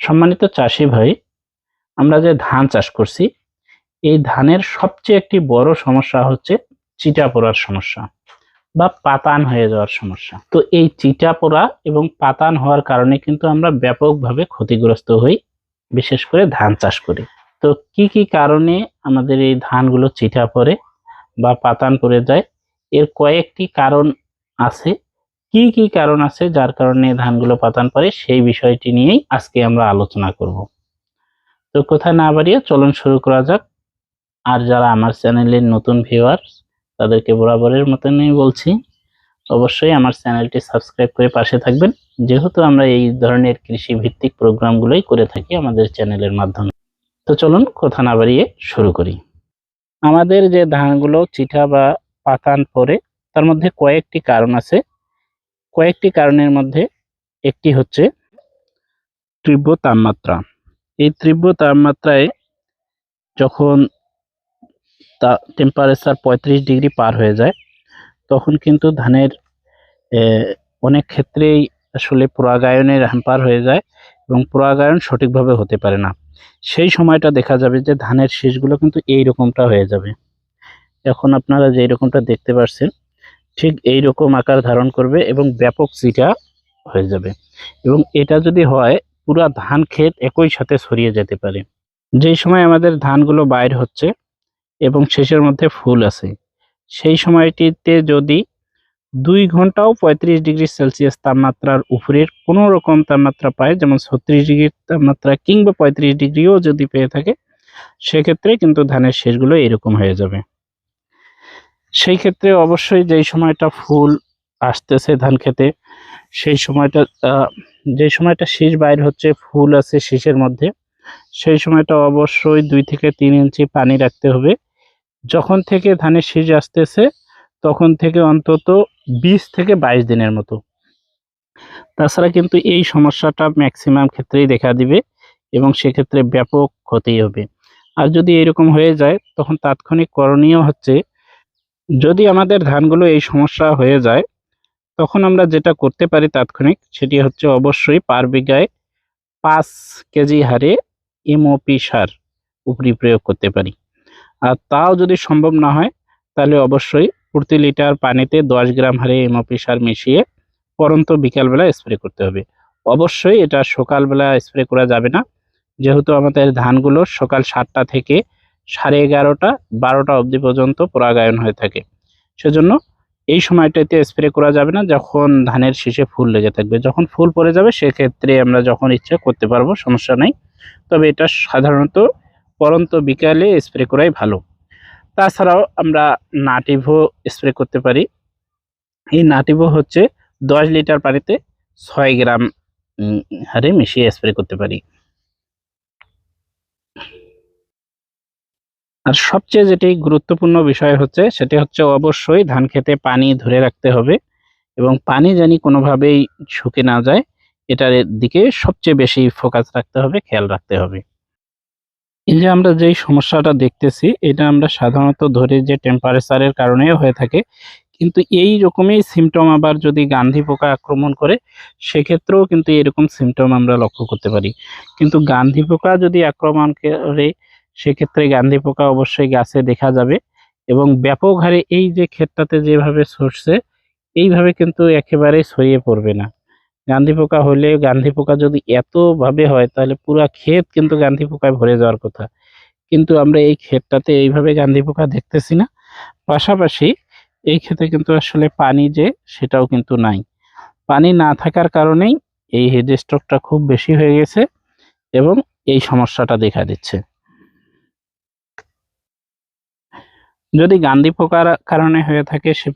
সম্মানিত চাষি ভাই, আমরা যে ধান চাষ করছি, এই ধানের সবচেয়ে একটি বড় সমস্যা হচ্ছে চিটা পড়ার সমস্যা বা পাতান হয়ে যাওয়ার সমস্যা। তো এই চিটা পড়া এবং পাতান হওয়ার কারণে কিন্তু আমরা ব্যাপকভাবে ক্ষতিগ্রস্ত হই, বিশেষ করে ধান চাষ করি। তো কি কি কারণে আমাদের এই ধানগুলো চিটা পড়ে বা পাতান পড়ে যায়, এর কয়েকটি কারণ আছে। কি কি কারণ আছে যার কারণে ধানগুলো পাতান পড়ে সেই বিষয়টি নিয়েই আজকে আমরা আলোচনা করব। তো কোথায় না বাড়িয়ে চলুন শুরু করা যাক। আর যারা আমার চ্যানেলের নতুন ভিউয়ার তাদেরকে বরাবরের মতনই বলছি, অবশ্যই আমার চ্যানেলটি সাবস্ক্রাইব করে পাশে থাকবেন। যেহেতু আমরা এই ধরনের কৃষি ভিত্তিক প্রোগ্রামগুলোই করে থাকি আমাদের চ্যানেলের মাধ্যমে। তো চলুন কথা না বাড়িয়ে শুরু করি। আমাদের যে ধানগুলো, চিঠা বা পাতান পরে তার মধ্যে কয়েকটি কারণ আছে। কয়েকটি কারণের মধ্যে একটি হচ্ছে তীব্র তাপমাত্রা। এই তীব্র তাপমাত্রায় যখন তা টেম্পারেচার পঁয়ত্রিশ ডিগ্রি পার হয়ে যায়, তখন কিন্তু ধানের অনেক ক্ষেত্রেই আসলে পরাগায়নের হ্যাম্পার হয়ে যায় এবং পরাগায়ন সঠিকভাবে হতে পারে না। সেই সময়টা দেখা যাবে যে ধানের শীষগুলো কিন্তু এই রকমটা হয়ে যাবে। এখন আপনারা যে রকমটা দেখতে পাচ্ছেন ঠিক এই রকম আকার ধারণ করবে এবং ব্যাপক চিটা হয়ে যাবে। এবং এটা যদি হয়, পুরা ধান ক্ষেত একই সাথে ছড়িয়ে যেতে পারে। যেই সময় আমাদের ধানগুলো বাইর হচ্ছে এবং শেষের মধ্যে ফুল আছে, সেই সময়টিতে যদি দুই ঘন্টাও পঁয়ত্রিশ ডিগ্রি সেলসিয়াস তাপমাত্রার উপরের কোনো রকম তাপমাত্রা পায়, যেমন ছত্রিশ ডিগ্রি তাপমাত্রা কিংবা পঁয়ত্রিশ ডিগ্রিও যদি পেয়ে থাকে, সেক্ষেত্রে কিন্তু ধানের শেষগুলো এরকম হয়ে যাবে। সেই ক্ষেত্রে অবশ্যই যেই সময়টা ফুল আসতেছে ধান খেতে, সেই সময়টা যেই সময়টা শীষ বাইর হচ্ছে, ফুল আছে শীষের মধ্যে, সেই সময়টা অবশ্যই দুই থেকে তিন ইঞ্চি পানি রাখতে হবে। যখন থেকে ধানের শীষ আসতেছে, তখন থেকে অন্তত বিশ থেকে বাইশ দিনের মতো। তাছাড়া কিন্তু এই সমস্যাটা ম্যাক্সিমাম ক্ষেত্রেই দেখা দিবে এবং সেক্ষেত্রে ব্যাপক ক্ষতি হবে। আর যদি এরকম হয়ে যায়, তখন তাৎক্ষণিক করণীয় হচ্ছে যদি আমাদের ধানগুলো এই সমস্যা হয়ে যায়, তখন আমরা যেটা করতে পারি তাৎক্ষণিক সেটি হচ্ছে অবশ্যই পার বিঘায় পাঁচ কেজি হারে এমওপি সার উপরি প্রয়োগ করতে পারি। আর তাও যদি সম্ভব না হয়, তাহলে অবশ্যই প্রতি লিটার পানিতে দশ গ্রাম হারে এমওপি সার মিশিয়ে পরন্ত বিকালবেলা স্প্রে করতে হবে। অবশ্যই এটা সকালবেলা স্প্রে করা যাবে না। যেহেতু আমাদের ধানগুলো সকাল সাতটা থেকে সাড়ে এগারোটা, বারোটা অবধি পর্যন্ত পরাগায়ন হয়ে থাকে। সেজন্য এই সময়টাতে স্প্রে করা যাবে না, যখন ধানের শীষে ফুল লেগে থাকবে। যখন ফুল পড়ে যাবে, সেক্ষেত্রে আমরা যখন ইচ্ছে করতে পারব, সমস্যা নাই। তবে এটা সাধারণত পরন্ত বিকালে স্প্রে করাই ভালো। তাছাড়াও আমরা নাটিভো স্প্রে করতে পারি। এই নাটিভো হচ্ছে দশ লিটার পানিতে ছয় গ্রাম হারে মিশিয়ে স্প্রে করতে পারি। আর সবচেয়ে যেটি গুরুত্বপূর্ণ বিষয় হচ্ছে, সেটি হচ্ছে অবশ্যই ধান খেতে পানি ধরে রাখতে হবে এবং পানি জানি কোনোভাবেই শুকে না যায়, এটার দিকে সবচেয়ে বেশি ফোকাস রাখতে হবে, খেয়াল রাখতে হবে। এই যে আমরা যেই সমস্যাটা দেখতেছি, এটা আমরা সাধারণত ধরে যে টেম্পারেচারের কারণেও হয়ে থাকে। কিন্তু এই রকমই সিমটম আবার যদি গান্ধী পোকা আক্রমণ করে, সেক্ষেত্রেও কিন্তু এরকম সিমটম আমরা লক্ষ্য করতে পারি। কিন্তু গান্ধী পোকা যদি আক্রমণ করে সেক্ষেত্রে গান্ধী পোকা অবশ্যই গাছে দেখা যাবে এবং ব্যাপক হারে এই যে ক্ষেতটাতে যেভাবে সরছে, এইভাবে কিন্তু একেবারেই ছড়িয়ে পড়বে না। গান্ধী পোকা হলে গান্ধী পোকা যদি এতভাবে হয়, তাহলে পুরো ক্ষেত কিন্তু গান্ধী পোকায় ভরে যাওয়ার কথা। কিন্তু আমরা এই ক্ষেতটাতে এইভাবে গান্ধী পোকা দেখতেছি না। পাশাপাশি এই ক্ষেতে কিন্তু আসলে পানি যে, সেটাও কিন্তু নাই। পানি না থাকার কারণেই এই হেড স্ট্রোকটা খুব বেশি হয়ে গেছে এবং এই সমস্যাটা দেখা দিচ্ছে। যদি গান্ধী পোকার কারণে হয়ে থাকে, সে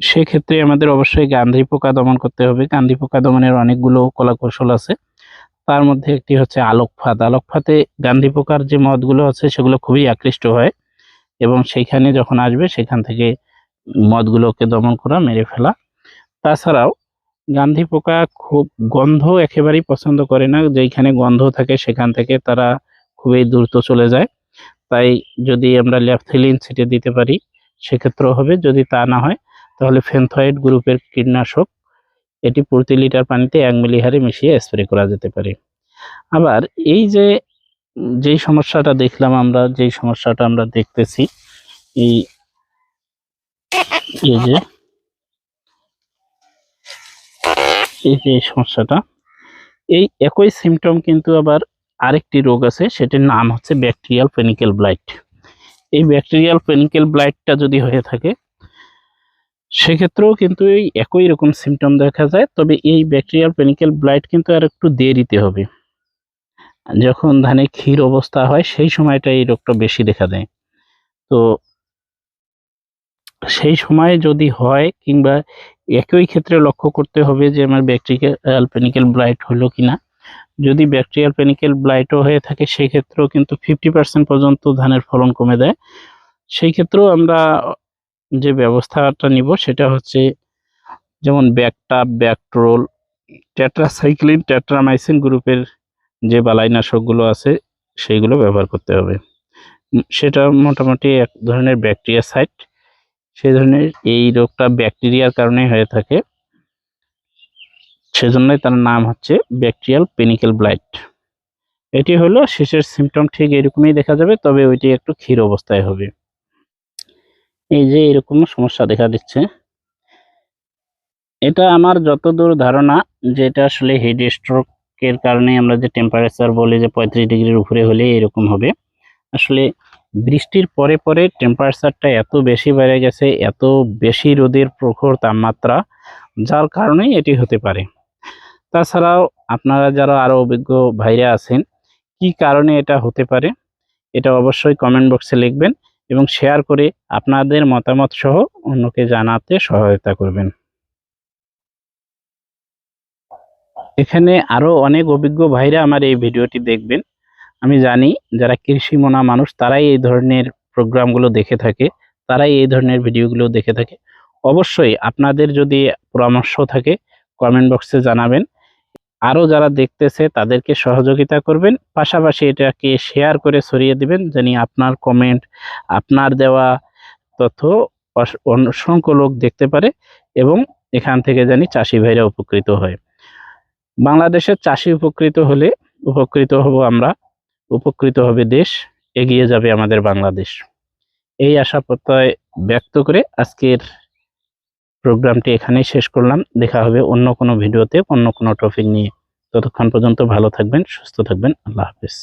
সেক্ষেত্রে আমাদের অবশ্যই গান্ধী পোকা দমন করতে হবে। গান্ধী পোকা দমনের অনেকগুলো কলাকৌশল আছে। তার মধ্যে একটি হচ্ছে আলোকফাত আলোকফাতে গান্ধী পোকার যে মদগুলো আছে, সেগুলো খুবই আকৃষ্ট হয় এবং সেইখানে যখন আসবে, সেখান থেকে মদগুলোকে দমন করা, মেরে ফেলা। তাছাড়াও গান্ধী পোকা খুব গন্ধ একেবারেই পছন্দ করে না। যেখানে গন্ধ থাকে, সেখান থেকে তারা খুবই দ্রুত চলে যায়। তাই যদি আমরা ল্যাপথিলিন ছিটে দিতে পারি, সেক্ষেত্রেও হবে। যদি তা না হয়, তাহলে ফেনথয়েড গ্রুপের কীটনাশক, এটি প্রতি লিটার পানিতে এক মিলি হারে মিশিয়ে স্প্রে করা যেতে পারে। আবার এই যে, যেই সমস্যাটা দেখলাম আমরা, যেই সমস্যাটা আমরা দেখতেছি, এই এই যে এই যে সমস্যাটা, এই একই সিমটম কিন্তু আবার আরেকটি রোগ আছে, সেটির নাম হচ্ছে ব্যাকটেরিয়াল পেনিকেল ব্লাইট এই ব্যাকটেরিয়াল পেনিকেল ব্লাইটটা যদি হয়ে থাকে, সেক্ষেত্রেও কিন্তু এই একই রকম সিমটম দেখা যায়, তবে এই ব্যাকটেরিয়াল পেনিকেল ব্লাইট কিন্তু আর একটু দেরিতে হবে। যখন ধানে ক্ষীর অবস্থা হয়, সেই সময়টা এই রোগটা বেশি দেখা দেয়। তো সেই সময় যদি হয়, কিংবা একই ক্ষেত্রে লক্ষ্য করতে হবে যে, আমার ব্যাকটেরিয়াল পেনিকেল ব্লাইট হলো কিনা। যদি ব্যাকটেরিয়াল পেনিকেল ব্লাইটও হয়ে থাকে, সেই ক্ষেত্রেও কিন্তু ফিফটি পার্সেন্ট পর্যন্ত ধানের ফলন কমে দেয়। সেই ক্ষেত্রেও আমরা যে ব্যবস্থাটা নিব, সেটা হচ্ছে যেমন ব্যাকটা ব্যাকট্রোল, টেট্রাসাইক্লিন ট্যাট্রামাইসিন গ্রুপের যে বালাইনাশকগুলো আছে, সেইগুলো ব্যবহার করতে হবে। সেটা মোটামুটি এক ধরনের ব্যাকটেরিয়া সাইট সেই ধরনের এই রোগটা ব্যাকটেরিয়ার কারণে হয়ে থাকে। সেজন্যই তার নাম হচ্ছে ব্যাকটেরিয়াল পেনিকেল ব্লাইট। এটি হলো শেষের সিমটম ঠিক এরকমই দেখা যাবে, তবে ওইটি একটু ক্ষীর অবস্থায় হবে। এই যে এরকম সমস্যা দেখা দিচ্ছে। এটা আমার যতদূর ধারণা যে এটা আসলে হেড স্ট্রোকের কারণে আমরা যে টেম্পারেচার বলি যে পঁয়ত্রিশ ডিগ্রির উপরে হলে এরকম হবে। আসলে বৃষ্টির পরে পরে টেম্পারেচারটা এত বেশি বেড়ে গেছে, এত বেশি রোদের প্রখর তাপমাত্রা, যার কারণেই এটি হতে পারে। তাছাড়াও আপনারা যারা আরও অভিজ্ঞ ভাইরা আছেন, কি কারণে এটা হতে পারে? এটা অবশ্যই কমেন্ট বক্সে লিখবেন এবং শেয়ার করে আপনাদের মতামত সহ অন্যকে জানাতে সহায়তা করবেন। এখানে আরও অনেক অভিজ্ঞ ভাইরা আমার এই ভিডিওটি দেখবেন। আমি জানি যারা কৃষি মনা মানুষ, তারাই এই ধরনের প্রোগ্রামগুলো দেখে থাকে, তারাই এই ধরনের ভিডিওগুলো দেখে থাকে। অবশ্যই আপনাদের যদি পরামর্শ থাকে কমেন্ট বক্সে জানাবেন। আরও যারা দেখতেছে তাদেরকে সহযোগিতা করবেন। পাশাপাশি এটাকে শেয়ার করে ছড়িয়ে দিবেন, জানি আপনার কমেন্ট আপনার দেওয়া তথ্য অস- অসংখ্য লোক দেখতে পারে এবং এখান থেকে জানি চাষি ভাইরা উপকৃত হয়। বাংলাদেশের চাষি উপকৃত হলে উপকৃত হব আমরা, উপকৃত হবে দেশ, এগিয়ে যাবে আমাদের বাংলাদেশ। এই আশা প্রত্যয় ব্যক্ত করে আজকের প্রোগ্রামটি এখানেই শেষ করলাম। দেখা হবে অন্য কোনো ভিডিওতে অন্য কোনো টপিক নিয়ে। ততক্ষণ পর্যন্ত ভালো থাকবেন, সুস্থ থাকবেন। আল্লাহ হাফেজ।